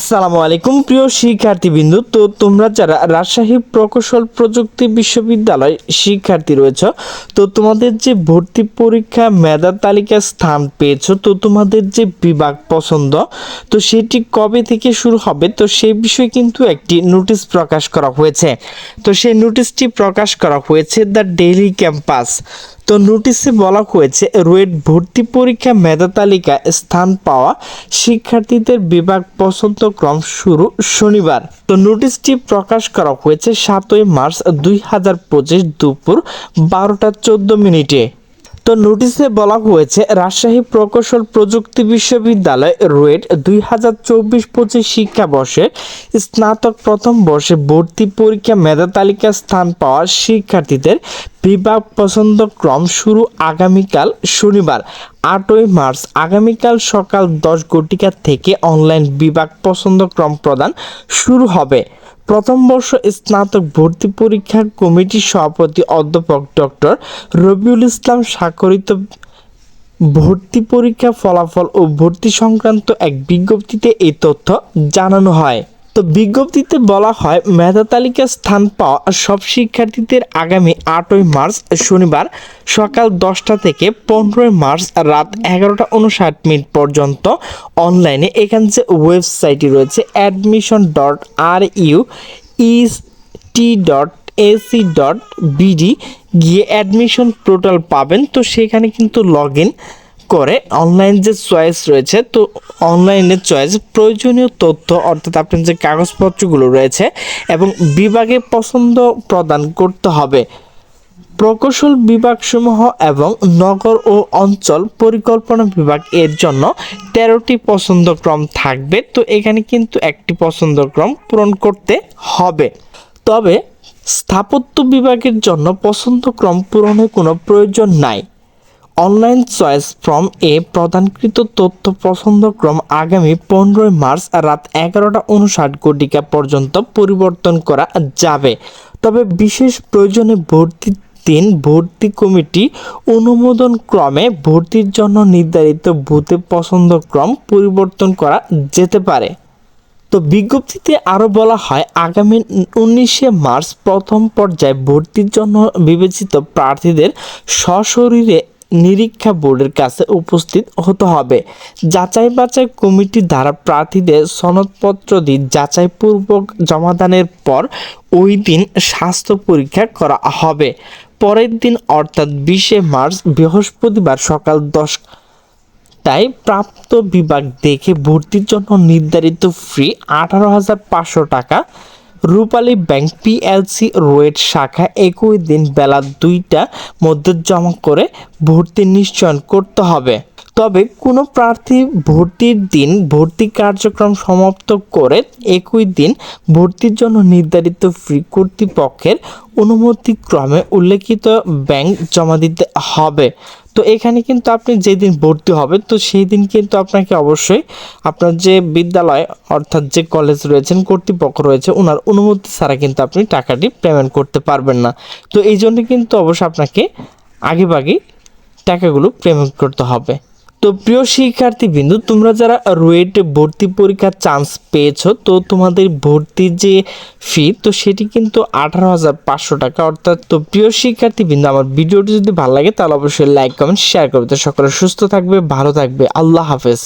আসসালামু আলাইকুম, প্রিয় শিক্ষার্থীবৃন্দু। তো তোমরা যারা রাজশাহী প্রকৌশল প্রযুক্তি বিশ্ববিদ্যালয় শিক্ষার্থী রয়েছ, তো তোমাদের যে ভর্তি পরীক্ষা মেধা তালিকা স্থান পেয়েছ, তো তোমাদের যে বিভাগ পছন্দ, তো সেটি কবে থেকে শুরু হবে? তো সেই বিষয়ে কিন্তু একটি নোটিশ প্রকাশ করা হয়েছে। তো সেই নোটিশটি প্রকাশ করা হয়েছে দ্য ডেইলি ক্যাম্পাস। তো নোটিশে বলা হয়েছে রুয়েট ভর্তি পরীক্ষা মেধা তালিকা স্থান পাওয়া শিক্ষার্থীদের বিভাগ পছন্দ ক্রম শুরু শনিবার। তো নোটিশটি প্রকাশ করা হয়েছে সাতই মার্চ দুই হাজার পঁচিশ দুপুর বারোটা চোদ্দ মিনিটে। তো নোটিশে বলা হয়েছে, রাজশাহী প্রকৌশল প্রযুক্তি বিশ্ববিদ্যালয় রুয়েট দুই হাজার চব্বিশ পঁচিশ শিক্ষাবর্ষে স্নাতক প্রথম বর্ষে ভর্তি পরীক্ষা মেধা তালিকা স্থান পাওয়া শিক্ষার্থীদের বিভাগ পছন্দ ক্রম শুরু আগামীকাল শনিবার, আটই মার্চ। আগামীকাল সকাল দশ ঘটিকা থেকে অনলাইন বিভাগ পছন্দ ক্রম প্রদান শুরু হবে। প্রথম বর্ষ স্নাতক ভর্তি পরীক্ষা কমিটির সভাপতি অধ্যাপক ডক্টর রবিউল ইসলাম স্বাক্ষরিত ভর্তি পরীক্ষা ফলাফল ও ভর্তি সংক্রান্ত এক বিজ্ঞপ্তিতে এই তথ্য জানানো হয়। তো বিজ্ঞপ্তিতে বলা হয়, মেধা তালিকা স্থান পাওয়া সব শিক্ষার্থীদের আগামী আটই মার্চ, শনিবার সকাল দশটা থেকে পনেরোই মার্চ রাত এগারোটা উনষাট মিনিট পর্যন্ত অনলাইনে। এখানে যে ওয়েবসাইটটি রয়েছে admission dot R U S T dot AC dot BD গিয়ে অ্যাডমিশন পোর্টাল পাবেন। তো সেখানে কিন্তু লগ ইন করে অনলাইন যে চয়েস রয়েছে, তো অনলাইনের চয়েস প্রয়োজনীয় তথ্য, অর্থাৎ আপনার যে কাগজপত্রগুলো রয়েছে এবং বিভাগে পছন্দ প্রদান করতে হবে। প্রকৌশল বিভাগসমূহ এবং নগর ও অঞ্চল পরিকল্পনা বিভাগ এর জন্য তেরোটি পছন্দক্রম থাকবে, তো এখানে কিন্তু একটি পছন্দক্রম পূরণ করতে হবে। তবে স্থাপত্য বিভাগের জন্য পছন্দক্রম পূরণের কোনো প্রয়োজন নাই। অনলাইন চয়েস ফ্রম এ প্রদানকৃত তথ্য পছন্দক্রম আগামী পনেরোই মার্চ রাত এগারোটা উনষাট ঘটিকা পর্যন্ত পরিবর্তন করা যাবে। তবে বিশেষ প্রয়োজনে ভর্তি দিন ভর্তি কমিটি অনুমোদন ক্রমে ভর্তির জন্য নির্ধারিত ভূতে পছন্দক্রম পরিবর্তন করা যেতে পারে। তো বিজ্ঞপ্তিতে আরও বলা হয়, আগামী উনিশে মার্চ প্রথম পর্যায়ে ভর্তির জন্য বিবেচিত প্রার্থীদের সশরীরে নিরীক্ষা বোর্ডের কাছে উপস্থিত হতে হবে। যাচাই বাছাই কমিটি দ্বারা প্রার্থীদের সনদপত্র দিয়ে যাচাইপূর্বক জমাদানের পর ওই দিন স্বাস্থ্য পরীক্ষা করা হবে। পরের দিন, অর্থাৎ বিশে মার্চ, বৃহস্পতিবার সকাল দশ তাই প্রাপ্ত বিভাগ দেখে ভর্তির জন্য নির্ধারিত ফি আঠারো হাজার পাঁচশো টাকা রূপালী ব্যাংক পিএলসি রোয়েড শাখা একই দিন বেলা দুইটা মধ্যে জমা করে ভর্তি নিশ্চয়ন করতে হবে। তবে কোনো প্রার্থী ভর্তির দিন ভর্তি কার্যক্রম সমাপ্ত করে একই দিন ভর্তির জন্য নির্ধারিত ফি কর্তৃপক্ষের অনুমতিক্রমে উল্লেখিত ব্যাংক জমা দিতে হবে। তো এখানে কিন্তু আপনি যেদিন ভর্তি হবে তো সেই দিন কিন্তু আপনাকে অবশ্যই আপনার যে বিদ্যালয় অর্থাৎ যে কলেজ রয়েছেন, কর্তৃপক্ষ রয়েছে ওনার অনুমতি ছাড়া কিন্তু আপনি টাকাটি পেমেন্ট করতে পারবেন না। তো এই জন্য কিন্তু অবশ্যই আপনাকে আগেভাগেই টাকাগুলো পেমেন্ট করতে হবে। তো প্রিয় শিক্ষার্থী বিন্দু তোমরা যারা রুয়েট ভর্তি পরীক্ষার চান্স পেয়েছ, তো তোমাদের ভর্তির যে ফি তো সেটি কিন্তু আঠারো হাজার পাঁচশো টাকা। অর্থাৎ তো প্রিয় শিক্ষার্থী বিন্দু আমার ভিডিওটি যদি ভালো লাগে, তাহলে অবশ্যই লাইক কমেন্ট শেয়ার করবে। তো সকলে সুস্থ থাকবে, ভালো থাকবে। আল্লাহ হাফেজ।